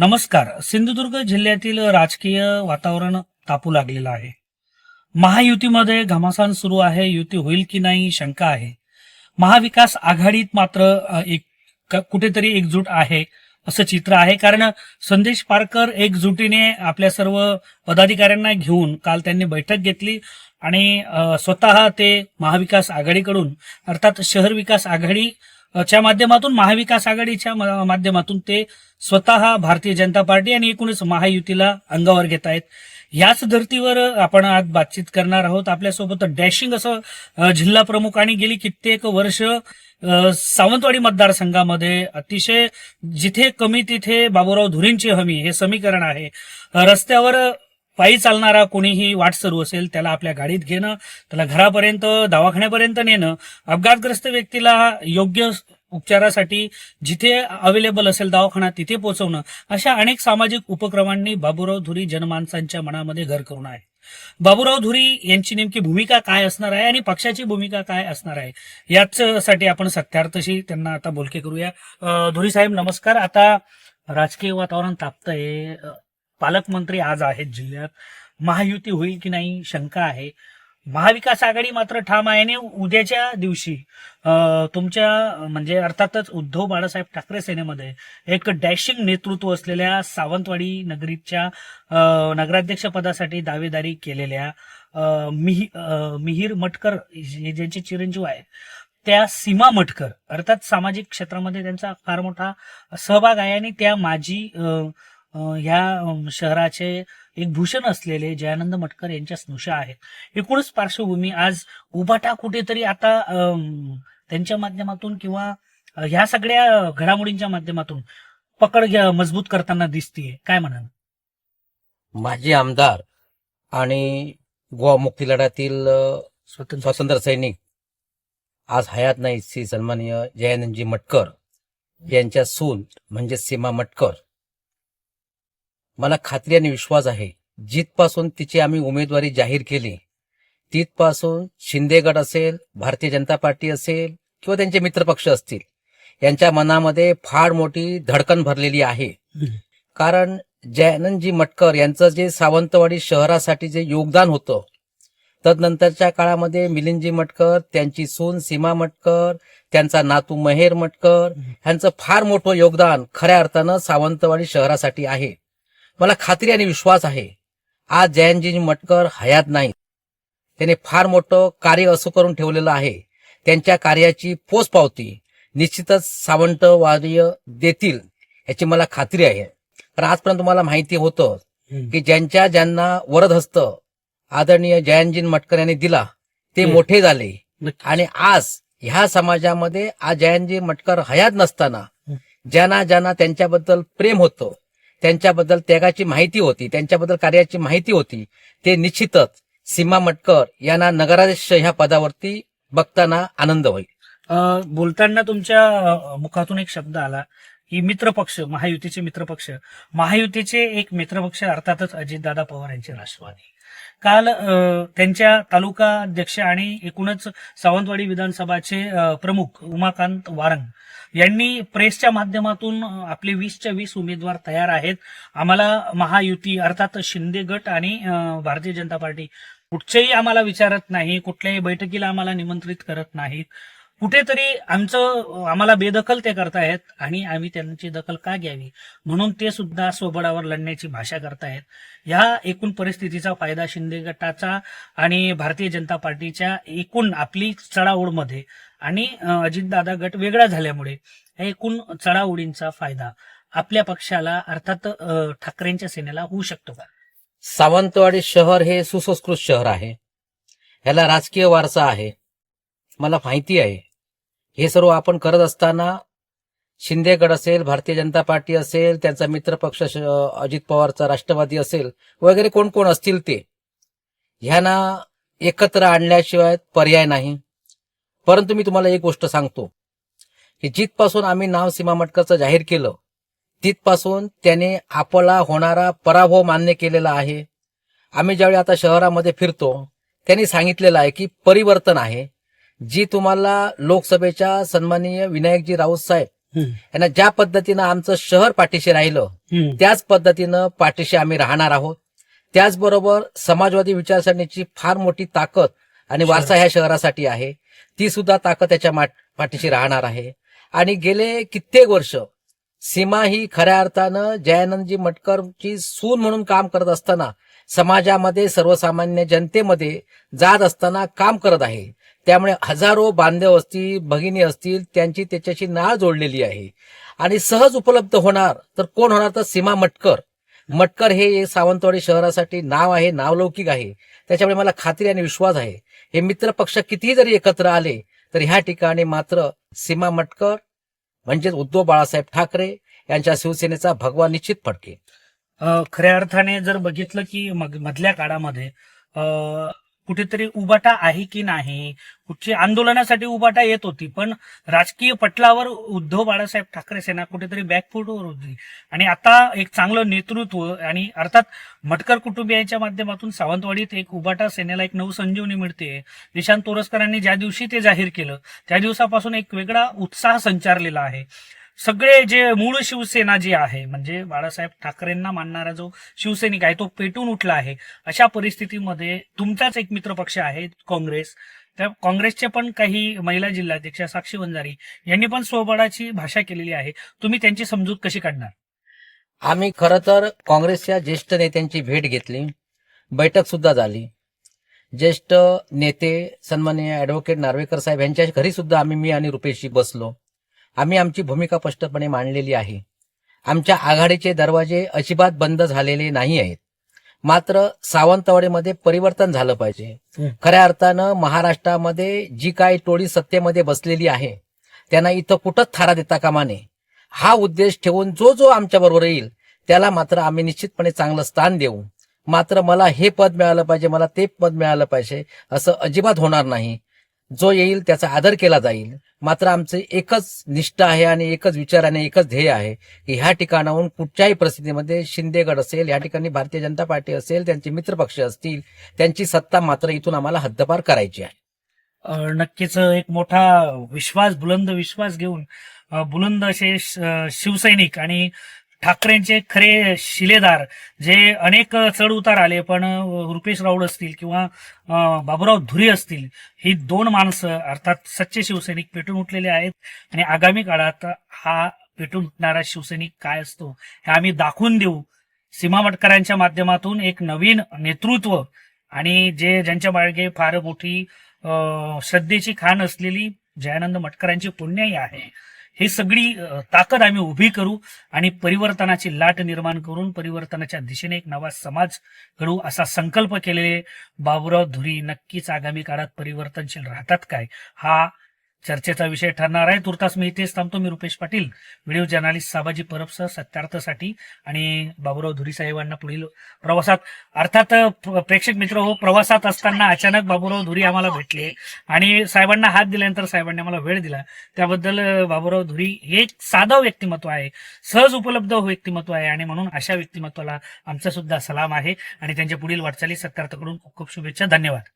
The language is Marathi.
नमस्कार. सिंधुदुर्ग जिल्ह्यातील राजकीय वातावरण तापू लागलेलं आहे. महायुतीमध्ये घमासान सुरू आहे. युती होईल की नाही शंका आहे. महाविकास आघाडीत मात्र एक कुठेतरी एकजूट आहे असं चित्र आहे. कारण संदेश पारकर एकजुटीने आपल्या सर्व पदाधिकाऱ्यांना घेऊन काल त्यांनी बैठक घेतली आणि स्वतः ते महाविकास आघाडीकडून अर्थात शहर विकास आघाडी च्या माध्यमातून महाविकास आघाडीच्या माध्यमातून ते स्वतः भारतीय जनता पार्टी आणि एकूणच महायुतीला अंगावर घेत आहेत. याच धर्तीवर आपण आज बातचीत करणार आहोत. आपल्यासोबत डॅशिंग असं जिल्हा प्रमुख आणि गेली कित्येक वर्ष सावंतवाडी मतदारसंघामध्ये अतिशय जिथे कमी तिथे बाबूराव धुरींची हमी हे समीकरण आहे. रस्त्यावर पायी चालणारा कोणीही वाट सुरू असेल त्याला आपल्या गाडीत घेणं त्याला घरापर्यंत दवाखान्यापर्यंत नेणं अपघातग्रस्त व्यक्तीला योग्य उपचारासाठी जिथे अवेलेबल असेल दवाखाना तिथे पोहोचवणं अशा अनेक सामाजिक उपक्रमांनी बाबूराव धुरी जनमानसांच्या मनामध्ये घर करून आहे. बाबूराव धुरी यांची नेमकी भूमिका काय असणार आहे आणि पक्षाची भूमिका काय असणार आहे याच साठी आपण सत्यार्थशी त्यांना आता बोलके करूया. धुरी साहेब नमस्कार. आता राजकीय वातावरण तापतंय. पालकमंत्री आज आहेत जिल्ह्यात. महायुती होईल की नाही शंका आहे. महाविकास आघाडी मात्र ठाम आहे आणि उद्याच्या दिवशी तुमच्या म्हणजे अर्थातच उद्धव बाळासाहेब ठाकरे सेनेमध्ये एक डॅशिंग नेतृत्व असलेल्या सावंतवाडी नगरीच्या नगराध्यक्षपदासाठी नगराध्यक्ष पदासाठी दावेदारी केलेल्या मिहि- मिहीर मटकर हे ज्यांचे चिरंजीव आहे त्या सीमा मटकर अर्थात सामाजिक क्षेत्रामध्ये त्यांचा फार मोठा सहभाग आहे आणि त्या माजी ह्या शहराचे एक भूषण असलेले जयानंद मटकर यांच्या स्नुषा आहेत. एकूणच पार्श्वभूमी आज उभाटा कुठेतरी आता त्यांच्या माध्यमातून किंवा ह्या सगळ्या घडामोडींच्या माध्यमातून पकड मजबूत करताना दिसतीये. काय म्हणाल? माजी आमदार आणि गोवा मुक्ती लढ्यातील स्वातंत्र्य सैनिक आज हयात नाही श्री सन्माननीय जयानंदजी मटकर. यांच्या सून म्हणजे सीमा मटकर मला खात्री आणि विश्वास आहे जिथपासून तिची आम्ही उमेदवारी जाहीर केली तिथपासून शिंदे गट असेल भारतीय जनता पार्टी असेल किंवा त्यांचे मित्रपक्ष असतील यांच्या मनामध्ये फार मोठी धडकन भरलेली आहे. कारण जयानंदजी मटकर यांचं जे सावंतवाडी शहरासाठी जे योगदान होतं तदनंतरच्या काळामध्ये मिलिंदजी मटकर त्यांची सून सीमा मटकर त्यांचा नातू महेर मटकर ह्यांचं फार मोठं योगदान खऱ्या अर्थानं सावंतवाडी शहरासाठी आहे. मला खात्री आणि विश्वास आहे आज जयंतजी मटकर हयात नाही त्याने फार मोठं कार्य असं करून ठेवलेलं आहे त्यांच्या कार्याची पोचपावती निश्चितच सावंतवाडी देतील याची मला खात्री आहे कारण आजपर्यंत तुम्हाला माहिती होतं की ज्यांच्या ज्यांना वरद हस्त आदरणीय जयंतजी मटकर यांनी दिला ते. मोठे झाले. आणि आज ह्या समाजामध्ये आज जयंतजी मटकर हयात नसताना. ज्यांना ज्यांना त्यांच्याबद्दल प्रेम होतं त्यांच्याबद्दल त्यागाची माहिती होती त्यांच्याबद्दल कार्याची माहिती होती. ते निश्चितच सीमा मटकर यांना नगराध्यक्ष ह्या पदावरती बघताना आनंद होईल. बोलताना तुमच्या मुखातून एक शब्द आला की मित्रपक्ष महायुतीचे मित्रपक्ष. महायुतीचे एक मित्रपक्ष अर्थातच अजितदादा पवार यांचे राष्ट्रवादी. काल त्यांच्या तालुका अध्यक्ष आणि एकूणच सावंतवाडी विधानसभाचे प्रमुख उमाकांत वारंग यांनी प्रेसच्या माध्यमातून आपले वीसच्या वीस उमेदवार तयार आहेत. आम्हाला महायुती अर्थात शिंदे गट आणि भारतीय जनता पार्टी कुठचेही आम्हाला विचारत नाही कुठल्याही बैठकीला आम्हाला निमंत्रित करत नाहीत. कुठेतरी आमचं आम्हाला बेदखल ते करतायत आणि आम्ही त्यांची दखल का घ्यावी? म्हणून ते सुद्धा स्वबळावर लढण्याची भाषा करतायत या एकूण परिस्थितीचा फायदा शिंदे गटाचा आणि भारतीय जनता पार्टीच्या एकूण आपली चढाओढमध्ये आणि अजितदादा गट वेगळा झाल्यामुळे एकूण चढाओढींचा फायदा आपल्या पक्षाला अर्थात ठाकरेंच्या सेनेला होऊ शकतो का? सावंतवाडी शहर हे सुसंस्कृत शहर आहे. ह्याला राजकीय वारसा आहे. मला माहिती आहे. हे सर्व आपण करत असताना शिंदेगड असेल भारतीय जनता पार्टी असेल त्यांचा मित्रपक्ष अजित पवारचा राष्ट्रवादी असेल वगैरे कोण कोण असतील ते ह्यांना एकत्र आणल्याशिवाय पर्याय नाही. परंतु मी तुम्हाला एक गोष्ट सांगतो की जिथपासून आम्ही नाव सीमा मटकरचं जाहीर केलं तिथपासून त्याने आपला होणारा पराभव मान्य केलेला आहे आम्ही ज्यावेळी आता शहरामध्ये फिरतो त्यांनी सांगितलेलं आहे की परिवर्तन आहे जी तुम्हाला लोकसभेच्या सन्माननीय विनायकजी राऊत साहेब. यांना ज्या पद्धतीनं आमचं शहर पाठीशी राहिलं. त्याच पद्धतीनं पाठीशी आम्ही राहणार आहोत त्याचबरोबर समाजवादी विचारसरणीची फार मोठी ताकद आणि वारसा ह्या शहरासाठी आहे. ती सुद्धा ताकद त्याच्या पाठीशी राहणार आहे. आणि गेले कित्येक वर्ष सीमा ही खऱ्या अर्थानं जयानंदजी मटकरची सून म्हणून काम करत असताना समाजामध्ये सर्वसामान्य जनतेमध्ये जात असताना काम करत आहे. त्यामुळे हजारो बांधव असतील भगिनी असतील त्यांची त्याच्याशी नाळ जोडलेली आहे. आणि सहज उपलब्ध होणार तर कोण होणार तर सीमा मटकर. मटकर हे सावंतवाडी शहरासाठी नाव आहे नावलौकिक आहे. त्याच्यामुळे मला खात्री आणि विश्वास आहे. हे मित्र पक्ष कितीही जरी एकत्र आले तर ह्या ठिकाणी मात्र सीमा मटकर म्हणजेच उद्धव बाळासाहेब ठाकरे यांच्या शिवसेनेचा भगवा निश्चित फडके खऱ्या अर्थाने जर बघितलं की मधल्या काळामध्ये कुठेतरी उबाटा आहे की नाही? कुठची आंदोलनासाठी उबाटा येत होती पण राजकीय पटलावर उद्धव बाळासाहेब ठाकरे सेना कुठेतरी बॅकफूटवर होती. आणि आता एक चांगलं नेतृत्व आणि अर्थात मटकर कुटुंबियांच्या माध्यमातून सावंतवाडीत एक उबाटा सेनेला एक नवसंजीवनी मिळते. निशांत तोरसकरांनी ज्या दिवशी ते जाहीर केलं त्या दिवसापासून एक वेगळा उत्साह संचारलेला आहे. सगळे जे मूळ शिवसेना जी आहे म्हणजे बाळासाहेब ठाकरेंना मानणारा जो शिवसैनिक आहे तो पेटून उठला आहे. अशा परिस्थितीमध्ये तुमचाच एक मित्रपक्ष आहे काँग्रेस. त्या काँग्रेसचे पण काही महिला जिल्हाध्यक्षा साक्षी वंजारी यांनी पण स्वबळाची भाषा केलेली आहे. तुम्ही त्यांची समजूत कशी काढणार? आम्ही खरं तर काँग्रेसच्या ज्येष्ठ नेत्यांची भेट घेतली. बैठक सुद्धा झाली. ज्येष्ठ नेते सन्माननीय ऍडव्होकेट नार्वेकर साहेब यांच्या घरी सुद्धा आम्ही मी आणि रुपेशजी बसलो. आम्ही आमची भूमिका स्पष्टपणे मांडलेली आहे. आमच्या आघाडीचे दरवाजे अजिबात बंद झालेले नाही आहेत. मात्र सावंतवाडीमध्ये परिवर्तन झालं पाहिजे. खऱ्या अर्थानं महाराष्ट्रामध्ये जी काही टोळी सत्तेमध्ये बसलेली आहे त्यांना इथं कुठंच थारा देता कामा नये. हा उद्देश ठेवून जो जो आमच्या बरोबर येईल त्याला मात्र आम्ही निश्चितपणे चांगलं स्थान देऊ. मात्र मला हे पद मिळालं पाहिजे मला ते पद मिळालं पाहिजे असं अजिबात होणार नाही. जो येईल त्याचा आदर केला जाईल. मात्र आमचे एकच निष्ठा आहे आणि एकच विचार आणि एकच ध्येय आहे की ह्या ठिकाणाहून कुठच्याही परिस्थितीमध्ये शिंदेगड असेल या ठिकाणी भारतीय जनता पार्टी असेल त्यांचे मित्रपक्ष असतील त्यांची सत्ता मात्र इथून आम्हाला हद्दपार करायची आहे. नक्कीच एक मोठा विश्वास बुलंद विश्वास घेऊन बुलंद असे श- शिवसैनिक आणि ठाकरेंचे खरे शिलेदार जे अनेक चढ उतार आले पण रुपेश राऊळ असतील किंवा बाबूराव बाबुराव धुरी असतील ही दोन माणसं अर्थात सच्चे शिवसैनिक पेटून उठलेले आहेत. आणि आगामी काळात हा पेटून उठणारा शिवसैनिक काय असतो हे आम्ही दाखवून देऊ. सीमा भटकरांच्या माध्यमातून एक नवीन नेतृत्व आणि जे ज्यांच्या मार्गे फार मोठी श्रद्धेची खाण असलेली जयानंद मटकरांची पुण्यही आहे. ही सगळी ताकद आम्ही उभी करू आणि परिवर्तनाची लाट निर्माण करून परिवर्तनाच्या दिशेने एक नवा समाज घडवू असा संकल्प केलेले बाबुराव धुरी नक्कीच आगामी काळात परिवर्तनशील राहतात काय? हा चर्चेचा विषय ठरणार आहे. तुर्तास मी इथेच थांबतो. मी रुपेश पाटील व्हिडिओ जर्नालिस्ट साबाजी परबसह सत्यार्थसाठी आणि बाबुराव धुरी साहेबांना पुढील प्रवासात. अर्थात प्रेक्षक मित्र हो प्रवासात असताना अचानक बाबुराव धुरी आम्हाला भेटले आणि साहेबांना हात दिल्यानंतर साहेबांनी आम्हाला वेळ दिला. त्याबद्दल बाबुराव धुरी हे एक साधं व्यक्तिमत्व आहे. सहज उपलब्ध व्यक्तिमत्व आहे आणि म्हणून अशा व्यक्तिमत्वाला आमचा सुद्धा सलाम आहे. आणि त्यांच्या पुढील वाटचाली सत्यार्थकडून खूप खूप शुभेच्छा. धन्यवाद.